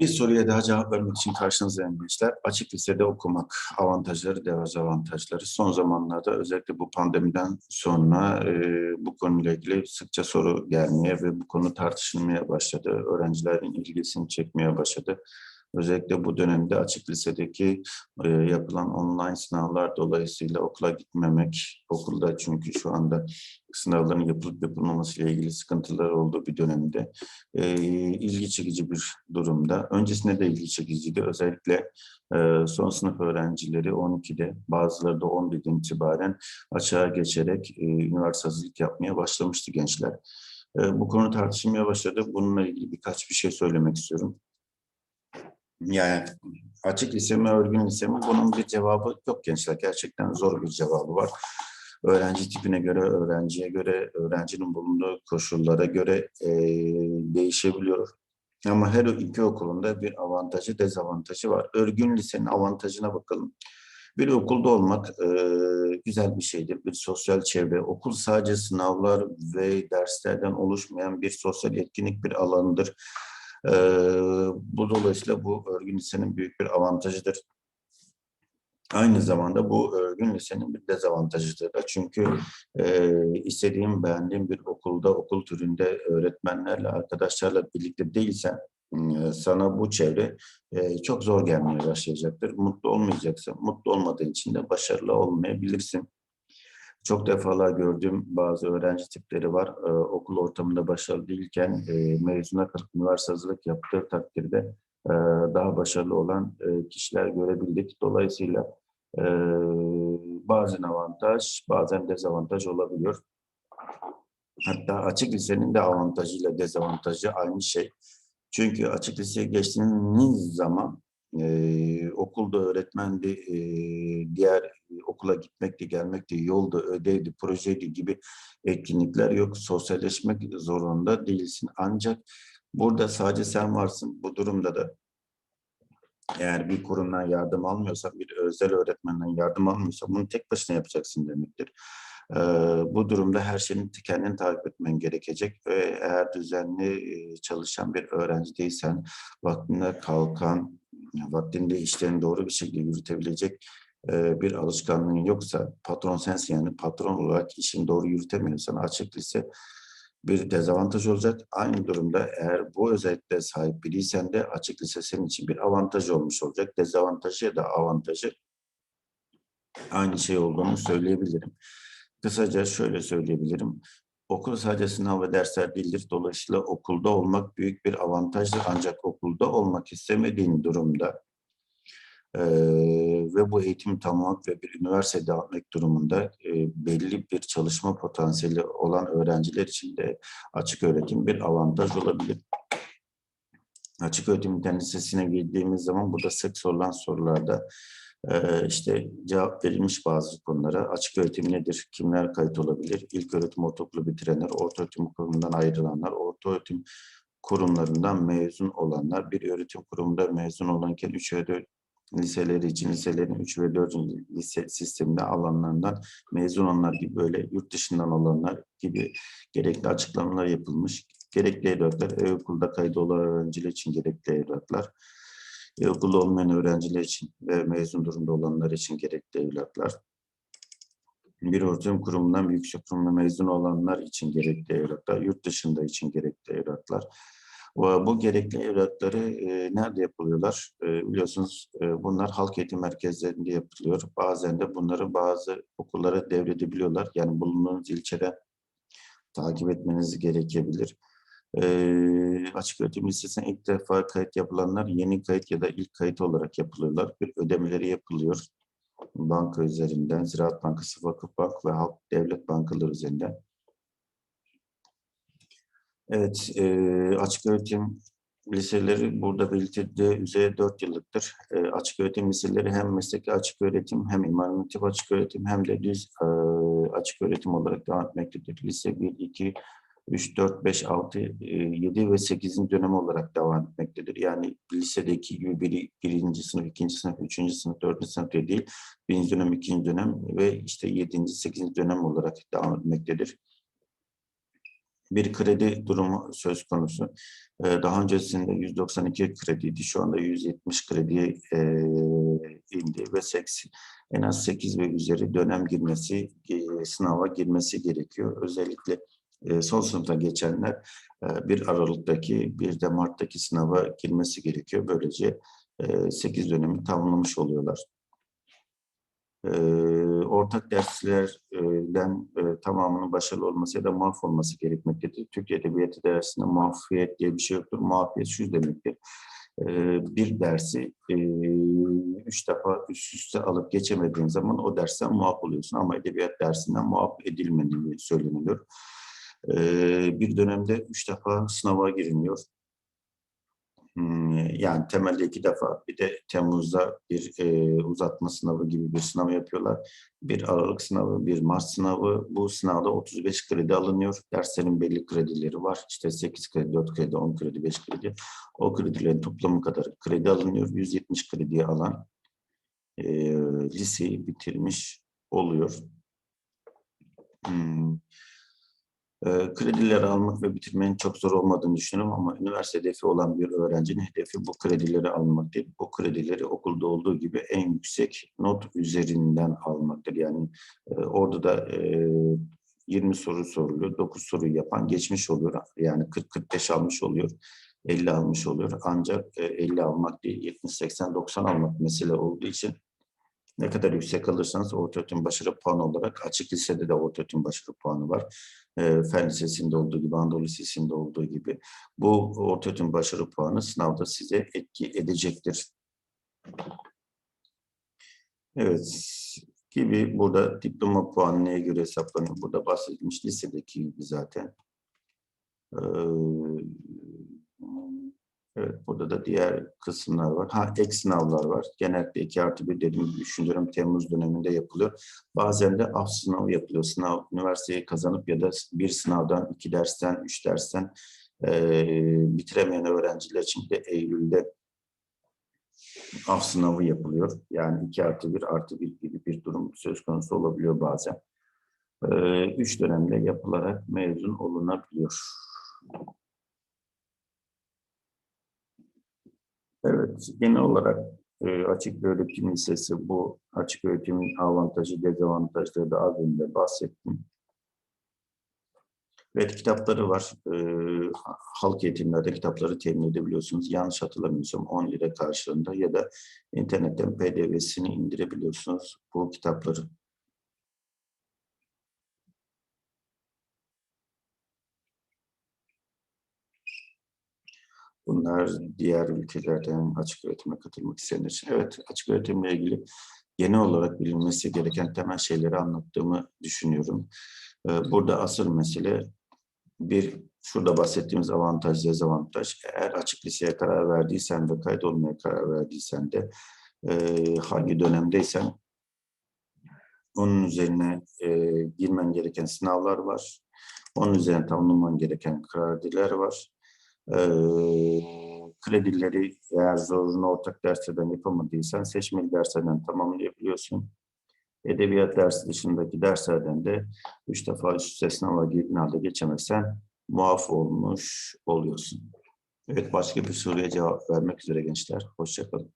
Bir soruya daha cevap vermek için karşınızdayım gençler. Açık lisede okumak avantajları, dezavantajları. Son zamanlarda özellikle bu pandemiden sonra e, bu konuyla ilgili sıkça soru gelmeye ve bu konu tartışılmaya başladı. Öğrencilerin ilgisini çekmeye başladı. Özellikle bu dönemde açık lisedeki e, yapılan online sınavlar dolayısıyla okula gitmemek, okulda çünkü şu anda sınavların yapılıp yapılmaması ile ilgili sıkıntılar olduğu bir dönemde e, ilgi çekici bir durumda. Öncesinde de ilgi çekiciydi. Özellikle e, son sınıf öğrencileri 12'de bazıları da 11'den itibaren açığa geçerek e, üniversite hazırlık yapmaya başlamıştı gençler. E, bu konu tartışılmaya başladı. Bununla ilgili birkaç bir şey söylemek istiyorum. Yani açık lise mi, örgün lise mi? Bunun bir cevabı yok gençler. Gerçekten zor bir cevabı var. Öğrenci tipine göre, öğrenciye göre, öğrencinin bulunduğu koşullara göre e, değişebiliyor. Ama her iki okulunda bir avantajı, dezavantajı var. Örgün lisenin avantajına bakalım. Bir okulda olmak e, güzel bir şeydir. Bir sosyal çevre. Okul sadece sınavlar ve derslerden oluşmayan bir sosyal etkinlik bir alandır. E, bu dolayısıyla bu örgün lisenin büyük bir avantajıdır. Aynı zamanda bu örgün lisenin bir dezavantajıdır da çünkü e, istediğim, beğendiğim bir okulda, okul türünde öğretmenlerle, arkadaşlarla birlikte değilsen sana bu çevre çok zor gelmeye başlayacaktır. Mutlu olmayacaksın, mutlu olmadığın için de başarılı olmayabilirsin. Çok defalar gördüğüm bazı öğrenci tipleri var. Ee, okul ortamında başarılı değilken e, mezuna kalıp üniversite hazırlık yaptığı takdirde e, daha başarılı olan e, kişiler görebildik. Dolayısıyla e, bazen avantaj, bazen dezavantaj olabiliyor. Hatta açık lisenin de avantajıyla dezavantajı aynı şey. Çünkü açık liseye geçtiğiniz zaman e, okulda öğretmendi, e, diğer okula gitmekti, gelmekti, yolda, ödevdi, projeydi gibi etkinlikler yok. Sosyalleşmek zorunda değilsin. Ancak burada sadece sen varsın. Bu durumda da eğer bir kurumdan yardım almıyorsan, bir özel öğretmenden yardım almıyorsan bunu tek başına yapacaksın demektir. Ee, bu durumda her şeyini kendini takip etmen gerekecek ve eğer düzenli e, çalışan bir öğrenci değilsen, vaktinde kalkan, vaktinde işlerini doğru bir şekilde yürütebilecek e, bir alışkanlığın yoksa, patron sensin yani patron olarak işini doğru yürütemiyorsan açık lise bir dezavantaj olacak. Aynı durumda eğer bu özellikle sahip biriysen de açık lise senin için bir avantaj olmuş olacak. Dezavantajı ya da avantajı aynı şey olduğunu söyleyebilirim. Kısaca şöyle söyleyebilirim. Okul sadece sınav ve dersler değildir. Dolayısıyla okulda olmak büyük bir avantajdır. Ancak okulda olmak istemediğin durumda e, ve bu eğitimi tamamlamak ve bir üniversite devam etmek durumunda e, belli bir çalışma potansiyeli olan öğrenciler için de açık öğretim bir avantaj olabilir. Açık öğretim internet girdiğimiz zaman burada sık sorulan sorularda ee, işte cevap verilmiş bazı konulara. Açık öğretim nedir? Kimler kayıt olabilir? İlk öğretim ortaokulu bitirenler, orta öğretim kurumundan ayrılanlar, orta öğretim kurumlarından mezun olanlar, bir öğretim kurumunda mezun olanken 3 ve 4 liseleri için liselerin 3 ve 4. lise sisteminde alanlarından mezun olanlar gibi böyle yurt dışından olanlar gibi gerekli açıklamalar yapılmış. Gerekli evraklar, e-okulda kaydı olan öğrenciler için gerekli evraklar e, okulda olmayan öğrenciler için ve mezun durumda olanlar için gerekli evlatlar. Bir ortam kurumundan bir yüksek kurumda mezun olanlar için gerekli evlatlar, yurt dışında için gerekli evlatlar. Bu gerekli evlatları e, nerede yapılıyorlar? E, biliyorsunuz e, bunlar halk eğitim merkezlerinde yapılıyor. Bazen de bunları bazı okullara devredebiliyorlar. Yani bulunduğunuz ilçede takip etmeniz gerekebilir. E, açık öğretim lisesine ilk defa kayıt yapılanlar yeni kayıt ya da ilk kayıt olarak yapılıyorlar. Bir ödemeleri yapılıyor. Banka üzerinden, Ziraat Bankası, Vakıfbank ve Halk Devlet Bankaları üzerinden. Evet, e, açık öğretim liseleri burada belirtildiği üzere 4 yıllıktır. E, açık öğretim liseleri hem mesleki açık öğretim, hem imam hatip açık öğretim, hem de düz e, açık öğretim olarak devam etmektedir. Lise 1, 2, 3, 4, 5, 6, 7 ve 8. dönem olarak devam etmektedir. Yani lisedeki gibi biri, birinci sınıf, ikinci sınıf, üçüncü sınıf, dördüncü sınıf değil, birinci dönem, ikinci dönem ve işte yedinci, sekizinci dönem olarak devam etmektedir. Bir kredi durumu söz konusu. Ee, Daha öncesinde 192 krediydi. Şu anda 170 krediye indi ve 80, en az 8 ve üzeri dönem girmesi, e, sınava girmesi gerekiyor. Özellikle e, son sınıfta geçenler e, 1 Aralık'taki bir de Mart'taki sınava girmesi gerekiyor. Böylece 8 dönemi tamamlamış oluyorlar. Ortak derslerden e, tamamının başarılı olması ya da muaf olması gerekmektedir. Türk Edebiyatı dersinde muafiyet diye bir şey yoktur. Muafiyet şu demektir. Ee, bir dersi e, üç defa üst üste alıp geçemediğin zaman o dersten muaf oluyorsun. Ama edebiyat dersinden muaf edilmediği söyleniliyor. Ee, bir dönemde üç defa sınava giriliyor. Hmm, Yani temelde iki defa bir de Temmuz'da bir e, uzatma sınavı gibi bir sınav yapıyorlar. Bir Aralık sınavı, bir Mart sınavı. Bu sınavda 35 kredi alınıyor. Derslerin belli kredileri var. İşte 8 kredi, 4 kredi, 10 kredi, 5 kredi. O kredilerin toplamı kadar kredi alınıyor. 170 krediyi alan e, liseyi bitirmiş oluyor. Hmm. E, kredileri almak ve bitirmenin çok zor olmadığını düşünüyorum ama üniversite hedefi olan bir öğrencinin hedefi bu kredileri almak değil. Bu kredileri okulda olduğu gibi en yüksek not üzerinden almaktır. Yani e, orada da e, 20 soru soruluyor. 9 soruyu yapan geçmiş oluyor. Yani 40-45 almış oluyor. 50 almış oluyor. Ancak e, 50 almak değil 70, 80, 90 almak mesele olduğu için ne kadar yüksek alırsanız ortaöğretim başarı puanı olarak açık lisede de ortaöğretim başarı puanı var. E, Fen Lisesi'nde olduğu gibi, Anadolu Lisesi'nde olduğu gibi bu ortaöğretim başarı puanı sınavda size etki edecektir. Evet, gibi burada diploma puanı neye göre hesaplanıyor? Burada bahsedilmiş lisedeki gibi zaten. Ee, Evet, burada da diğer kısımlar var. Ha, ek sınavlar var. Genellikle 2 artı 1 dediğim gibi düşünüyorum Temmuz döneminde yapılıyor. Bazen de af sınavı yapılıyor. Sınav, üniversiteyi kazanıp ya da bir sınavdan, iki dersten, üç dersten eee bitiremeyen öğrenciler için de Eylül'de af sınavı yapılıyor. Yani 2 artı 1 artı 1 gibi bir durum söz konusu olabiliyor bazen. Eee, üç dönemde yapılarak mezun olunabiliyor. Evet, genel olarak e, açık öğretim lisesi bu açık öğretimin avantajı, dezavantajları da az önce bahsettim. Evet, kitapları var. E, halk eğitimlerde kitapları temin edebiliyorsunuz. Yanlış hatırlamıyorsam 10 lira karşılığında ya da internetten PDV'sini indirebiliyorsunuz bu kitapları. Bunlar diğer ülkelerden açık öğretime katılmak isteyenler için. Evet, açık öğretimle ilgili genel olarak bilinmesi gereken temel şeyleri anlattığımı düşünüyorum. Ee, Burada asıl mesele bir, şurada bahsettiğimiz avantaj, dezavantaj. Eğer açık liseye karar verdiysen ve kaydolmaya karar verdiysen de e, hangi dönemdeysen onun üzerine e, girmen gereken sınavlar var. Onun üzerine tamamlaman gereken krediler var. Eee, kredileri eğer zorunlu ortak derslerden yapamadıysan seçmeli derslerden tamamlayabiliyorsun. Edebiyat dersi dışındaki derslerden de üç defa üst üste sınava girdiğin halde geçemezsen muaf olmuş oluyorsun. Evet başka bir soruya cevap vermek üzere gençler. Hoşçakalın.